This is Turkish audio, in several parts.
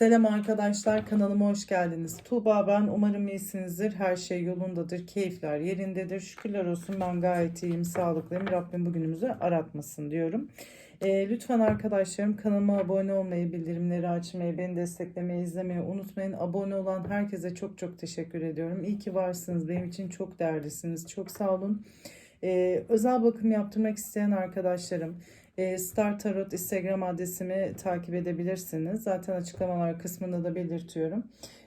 Selam arkadaşlar kanalıma hoş geldiniz. Tuğba ben umarım iyisinizdir. Her şey yolundadır. Keyifler yerindedir. Şükürler olsun ben gayet iyiyim. Sağlıklıyım. Rabbim bugünümüzü aratmasın diyorum. Ee, lütfen arkadaşlarım kanalıma abone olmayı, bildirimleri açmayı, beni desteklemeyi, izlemeyi unutmayın. Abone olan herkese çok çok teşekkür ediyorum. İyi ki varsınız. Benim için çok değerlisiniz. Çok sağ olun. Ee, özel bakım yaptırmak isteyen arkadaşlarım e, Star Tarot Instagram adresimi takip edebilirsiniz. Zaten açıklamalar kısmında da belirtiyorum.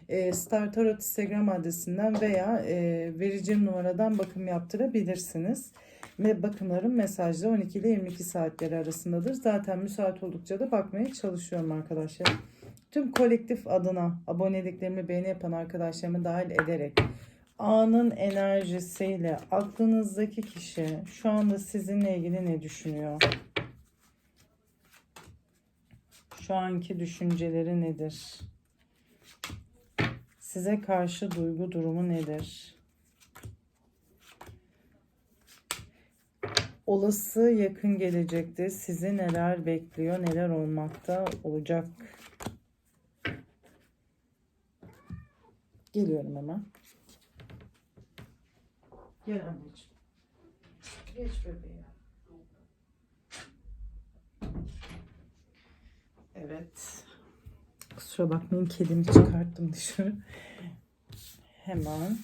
E, Star Tarot Instagram adresinden veya e, vereceğim numaradan bakım yaptırabilirsiniz. Ve bakımlarım mesajda 12 ile 22 saatleri arasındadır. Zaten müsait oldukça da bakmaya çalışıyorum arkadaşlar. Tüm kolektif adına aboneliklerimi beğeni yapan arkadaşlarımı dahil ederek anın enerjisiyle aklınızdaki kişi şu anda sizinle ilgili ne düşünüyor? Şu anki düşünceleri nedir? Size karşı duygu durumu nedir? Olası yakın gelecekte sizi neler bekliyor, neler olmakta olacak? Geliyorum hemen. Gel anneciğim. Geç bebeğim. Evet. Kusura bakmayın kedimi çıkarttım dışarı. Hemen.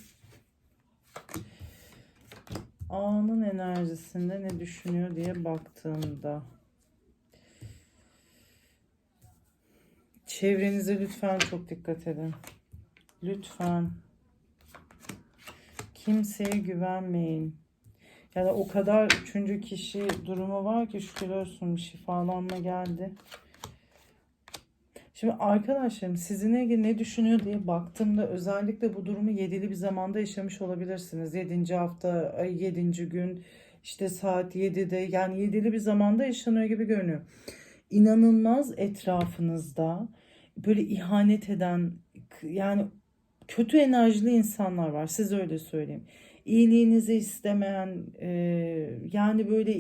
Anın enerjisinde ne düşünüyor diye baktığımda. Çevrenize lütfen çok dikkat edin. Lütfen. Kimseye güvenmeyin. Yani o kadar üçüncü kişi durumu var ki şükür olsun şifalanma geldi. Şimdi arkadaşlarım sizinle ilgili ne düşünüyor diye baktığımda özellikle bu durumu yedili bir zamanda yaşamış olabilirsiniz. Yedinci hafta, yedinci gün, işte saat 7'de yani yedili bir zamanda yaşanıyor gibi görünüyor. İnanılmaz etrafınızda böyle ihanet eden yani kötü enerjili insanlar var. Siz öyle söyleyeyim. İyiliğinizi istemeyen e, yani böyle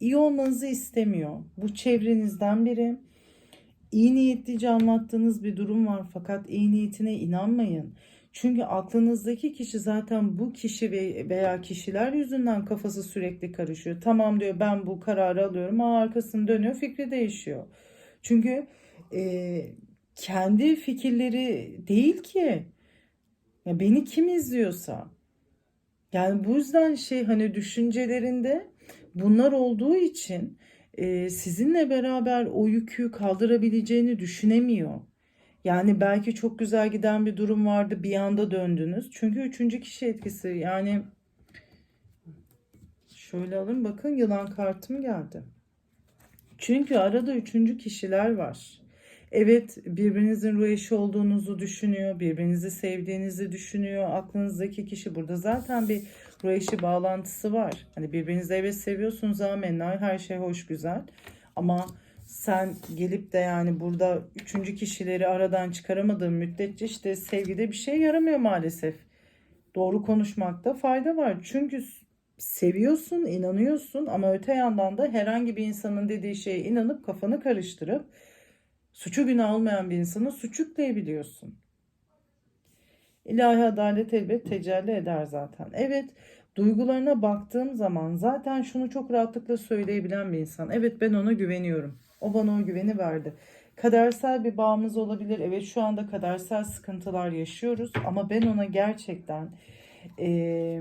iyi olmanızı istemiyor. Bu çevrenizden biri iyi niyetlice anlattığınız bir durum var fakat iyi niyetine inanmayın. Çünkü aklınızdaki kişi zaten bu kişi veya kişiler yüzünden kafası sürekli karışıyor. Tamam diyor ben bu kararı alıyorum ama arkasını dönüyor fikri değişiyor. Çünkü e, kendi fikirleri değil ki. Ya beni kim izliyorsa. Yani bu yüzden şey hani düşüncelerinde bunlar olduğu için e, sizinle beraber o yükü kaldırabileceğini düşünemiyor. Yani belki çok güzel giden bir durum vardı bir anda döndünüz. Çünkü üçüncü kişi etkisi yani şöyle alın bakın yılan kartım geldi. Çünkü arada üçüncü kişiler var. Evet birbirinizin ruh eşi olduğunuzu düşünüyor. Birbirinizi sevdiğinizi düşünüyor. Aklınızdaki kişi burada zaten bir eşi bağlantısı var. Hani birbirinizi evet seviyorsunuz amenna her şey hoş güzel. Ama sen gelip de yani burada üçüncü kişileri aradan çıkaramadığın müddetçe işte sevgide bir şey yaramıyor maalesef. Doğru konuşmakta fayda var. Çünkü seviyorsun, inanıyorsun ama öte yandan da herhangi bir insanın dediği şeye inanıp kafanı karıştırıp suçu günah olmayan bir insana suç yükleyebiliyorsun. İlahi adalet elbet tecelli eder zaten. Evet duygularına baktığım zaman zaten şunu çok rahatlıkla söyleyebilen bir insan. Evet ben ona güveniyorum. O bana o güveni verdi. Kadersel bir bağımız olabilir. Evet şu anda kadersel sıkıntılar yaşıyoruz. Ama ben ona gerçekten e,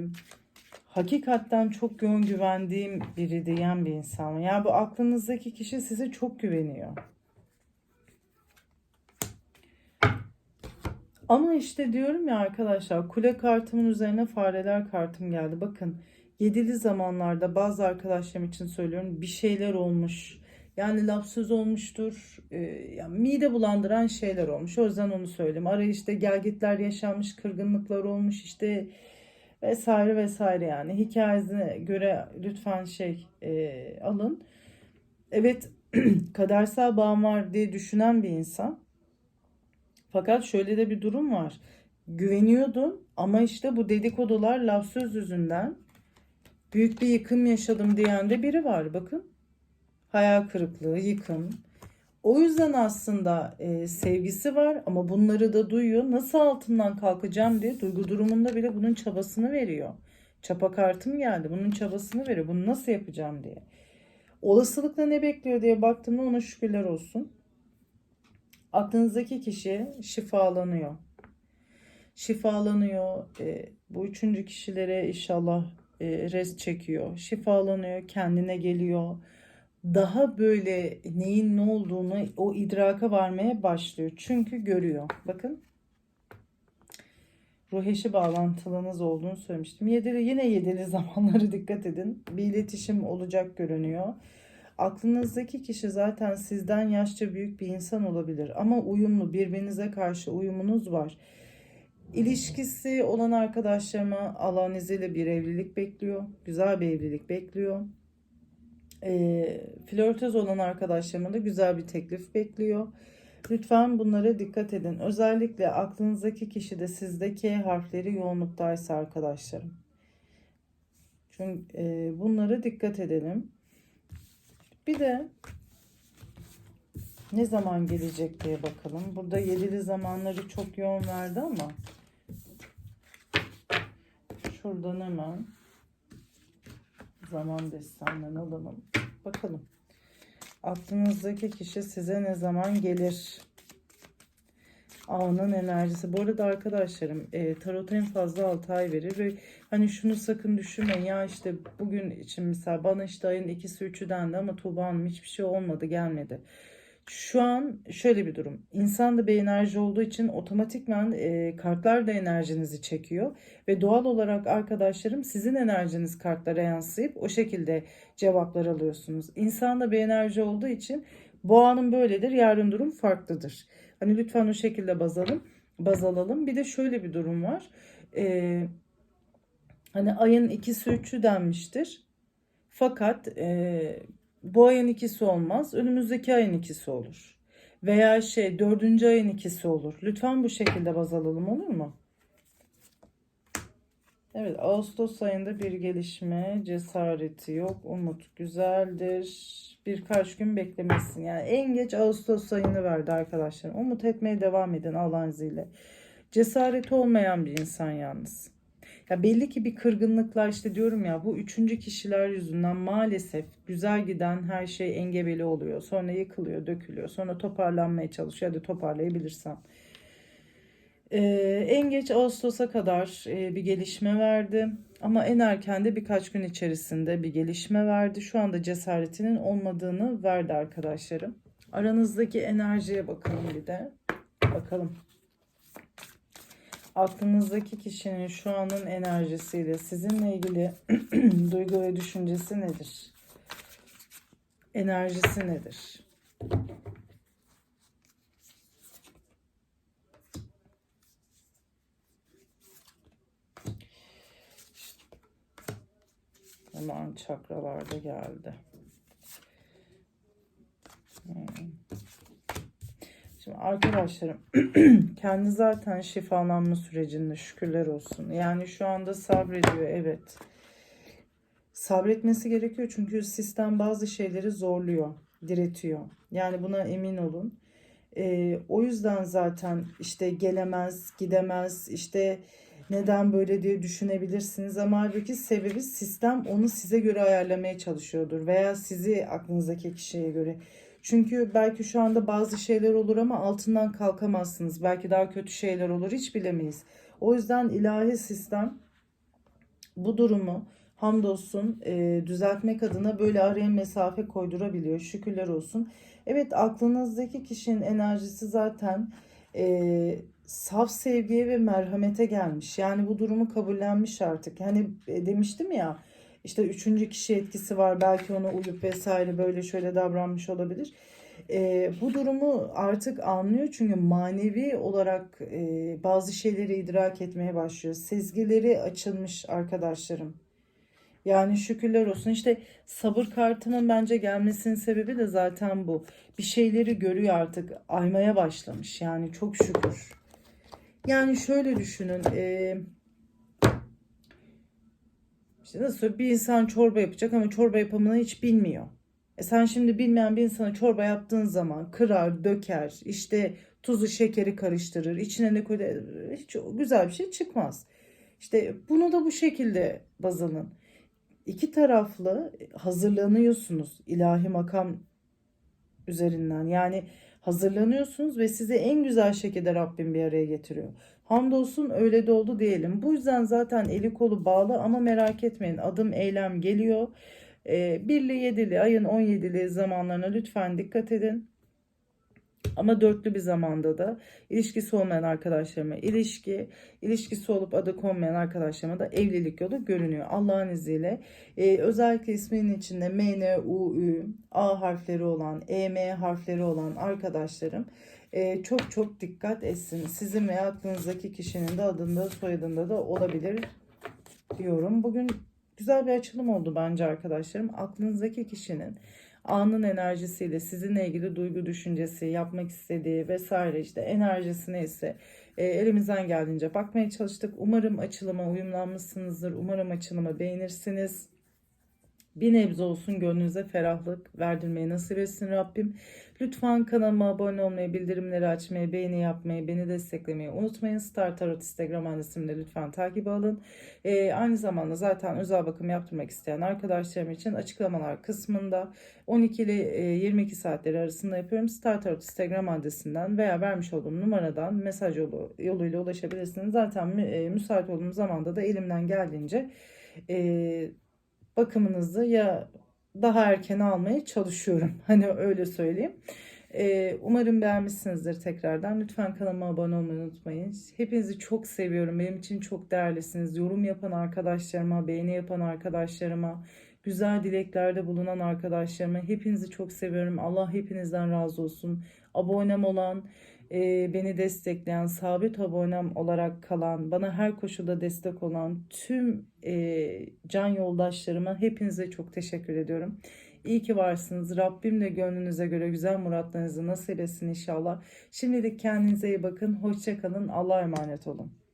hakikatten çok yoğun güvendiğim biri diyen bir insan. Yani bu aklınızdaki kişi size çok güveniyor. Ama işte diyorum ya arkadaşlar kule kartımın üzerine fareler kartım geldi. Bakın yedili zamanlarda bazı arkadaşlarım için söylüyorum bir şeyler olmuş. Yani laf söz olmuştur. E, yani mide bulandıran şeyler olmuş. O yüzden onu söyleyeyim. Arayışta gelgitler yaşanmış, kırgınlıklar olmuş işte vesaire vesaire yani. Hikayesine göre lütfen şey e, alın. Evet kadersel bağım var diye düşünen bir insan fakat şöyle de bir durum var. Güveniyordun ama işte bu dedikodular laf söz yüzünden büyük bir yıkım yaşadım diyen de biri var bakın. Hayal kırıklığı, yıkım. O yüzden aslında e, sevgisi var ama bunları da duyuyor. Nasıl altından kalkacağım diye duygu durumunda bile bunun çabasını veriyor. Çapa kartım geldi. Bunun çabasını veriyor. Bunu nasıl yapacağım diye. Olasılıkla ne bekliyor diye baktığımda ona şükürler olsun. Aklınızdaki kişi şifalanıyor. Şifalanıyor. E, bu üçüncü kişilere inşallah e, rest çekiyor. Şifalanıyor. Kendine geliyor daha böyle neyin ne olduğunu o idraka varmaya başlıyor. Çünkü görüyor. Bakın. Ruh eşi bağlantılınız olduğunu söylemiştim. Yedili, yine yedili zamanları dikkat edin. Bir iletişim olacak görünüyor. Aklınızdaki kişi zaten sizden yaşça büyük bir insan olabilir. Ama uyumlu, birbirinize karşı uyumunuz var. İlişkisi olan arkadaşlarıma Allah'ın izniyle bir evlilik bekliyor. Güzel bir evlilik bekliyor. E, flörtöz olan arkadaşlarıma da güzel bir teklif bekliyor. Lütfen bunlara dikkat edin. Özellikle aklınızdaki kişi de sizdeki harfleri yoğunluktaysa arkadaşlarım. Çünkü e, bunlara dikkat edelim. Bir de ne zaman gelecek diye bakalım. Burada yedili zamanları çok yoğun verdi ama şuradan hemen zaman destanından alalım. Bakalım. Aklınızdaki kişi size ne zaman gelir? Anın enerjisi. Bu arada arkadaşlarım e, tarot en fazla 6 ay verir ve hani şunu sakın düşünmeyin ya işte bugün için mesela bana işte ayın ikisi üçü dendi ama Tuğba Hanım hiçbir şey olmadı gelmedi. Şu an şöyle bir durum. İnsan da bir enerji olduğu için otomatikman e, kartlar da enerjinizi çekiyor. Ve doğal olarak arkadaşlarım sizin enerjiniz kartlara yansıyıp o şekilde cevaplar alıyorsunuz. İnsan da bir enerji olduğu için bu anın böyledir, yarın durum farklıdır. Hani lütfen o şekilde baz alın, baz alalım. Bir de şöyle bir durum var. E, hani ayın ikisi üçü denmiştir. Fakat e, bu ayın ikisi olmaz. Önümüzdeki ayın ikisi olur. Veya şey dördüncü ayın ikisi olur. Lütfen bu şekilde baz alalım olur mu? Evet Ağustos ayında bir gelişme cesareti yok. Umut güzeldir. Birkaç gün beklemesin. Yani en geç Ağustos ayını verdi arkadaşlar. Umut etmeye devam edin Allah'ın izniyle. Cesareti olmayan bir insan yalnız. Ya belli ki bir kırgınlıklar işte diyorum ya bu üçüncü kişiler yüzünden maalesef güzel giden her şey engebeli oluyor. Sonra yıkılıyor, dökülüyor. Sonra toparlanmaya çalışıyor. Hadi toparlayabilirsem. Ee, en geç Ağustos'a kadar e, bir gelişme verdi. Ama en erken de birkaç gün içerisinde bir gelişme verdi. Şu anda cesaretinin olmadığını verdi arkadaşlarım. Aranızdaki enerjiye bakalım bir de. Bakalım aklınızdaki kişinin şu anın enerjisiyle sizinle ilgili duygu ve düşüncesi nedir? Enerjisi nedir? Hemen çakralarda geldi. Hmm. Şimdi arkadaşlarım kendi zaten şifalanma sürecinde şükürler olsun. Yani şu anda sabrediyor evet. Sabretmesi gerekiyor çünkü sistem bazı şeyleri zorluyor, diretiyor. Yani buna emin olun. Ee, o yüzden zaten işte gelemez, gidemez, işte neden böyle diye düşünebilirsiniz. Ama halbuki sebebi sistem onu size göre ayarlamaya çalışıyordur. Veya sizi aklınızdaki kişiye göre. Çünkü belki şu anda bazı şeyler olur ama altından kalkamazsınız. Belki daha kötü şeyler olur hiç bilemeyiz. O yüzden ilahi sistem bu durumu hamdolsun e, düzeltmek adına böyle araya mesafe koydurabiliyor. Şükürler olsun. Evet aklınızdaki kişinin enerjisi zaten e, saf sevgiye ve merhamete gelmiş. Yani bu durumu kabullenmiş artık. Hani e, demiştim ya işte üçüncü kişi etkisi var. Belki ona uyup vesaire böyle şöyle davranmış olabilir. E, bu durumu artık anlıyor çünkü manevi olarak e, bazı şeyleri idrak etmeye başlıyor. Sezgileri açılmış arkadaşlarım. Yani şükürler olsun. İşte sabır kartının bence gelmesinin sebebi de zaten bu. Bir şeyleri görüyor artık. Aymaya başlamış. Yani çok şükür. Yani şöyle düşünün. Eee İşte nasıl bir insan çorba yapacak ama çorba yapımını hiç bilmiyor. E sen şimdi bilmeyen bir insana çorba yaptığın zaman kırar, döker, işte tuzu şekeri karıştırır, içine ne koyar, hiç güzel bir şey çıkmaz. İşte bunu da bu şekilde baz alın. İki taraflı hazırlanıyorsunuz ilahi makam üzerinden. Yani hazırlanıyorsunuz ve sizi en güzel şekilde Rabbim bir araya getiriyor. Hamdolsun öyle de oldu diyelim. Bu yüzden zaten eli kolu bağlı ama merak etmeyin adım eylem geliyor. Ee, birli yedili ayın 17'li zamanlarına lütfen dikkat edin. Ama dörtlü bir zamanda da ilişkisi olmayan arkadaşlarıma ilişki, ilişkisi olup adı konmayan arkadaşlarıma da evlilik yolu görünüyor. Allah'ın izniyle Ee, özellikle isminin içinde M, N, U, Ü, A harfleri olan, E, M harfleri olan arkadaşlarım e, çok çok dikkat etsin. Sizin veya aklınızdaki kişinin de adında soyadında da olabilir diyorum. Bugün güzel bir açılım oldu bence arkadaşlarım. Aklınızdaki kişinin anın enerjisiyle sizinle ilgili duygu düşüncesi, yapmak istediği vesaire işte enerjisi neyse e, elimizden geldiğince bakmaya çalıştık. Umarım açılıma uyumlanmışsınızdır. Umarım açılımı beğenirsiniz. Bir nebze olsun gönlünüze ferahlık verdirmeyi nasip etsin Rabbim. Lütfen kanalıma abone olmayı, bildirimleri açmayı, beğeni yapmayı, beni desteklemeyi unutmayın. Star Tarot Instagram adresimde lütfen takip alın. Ee, aynı zamanda zaten özel bakım yaptırmak isteyen arkadaşlarım için açıklamalar kısmında 12 ile e, 22 saatleri arasında yapıyorum. Star Tarot Instagram adresinden veya vermiş olduğum numaradan mesaj yolu, yoluyla ulaşabilirsiniz. Zaten e, müsait olduğum zamanda da elimden geldiğince e, bakımınızı ya daha erken almaya çalışıyorum. Hani öyle söyleyeyim. Ee, umarım beğenmişsinizdir tekrardan. Lütfen kanalıma abone olmayı unutmayın. Hepinizi çok seviyorum. Benim için çok değerlisiniz. Yorum yapan arkadaşlarıma, beğeni yapan arkadaşlarıma, güzel dileklerde bulunan arkadaşlarıma hepinizi çok seviyorum. Allah hepinizden razı olsun. Abonem olan, e, beni destekleyen, sabit abonem olarak kalan, bana her koşulda destek olan tüm e, can yoldaşlarıma hepinize çok teşekkür ediyorum. İyi ki varsınız. Rabbim de gönlünüze göre güzel muratlarınızı nasip etsin inşallah. Şimdilik kendinize iyi bakın. Hoşça kalın. Allah'a emanet olun.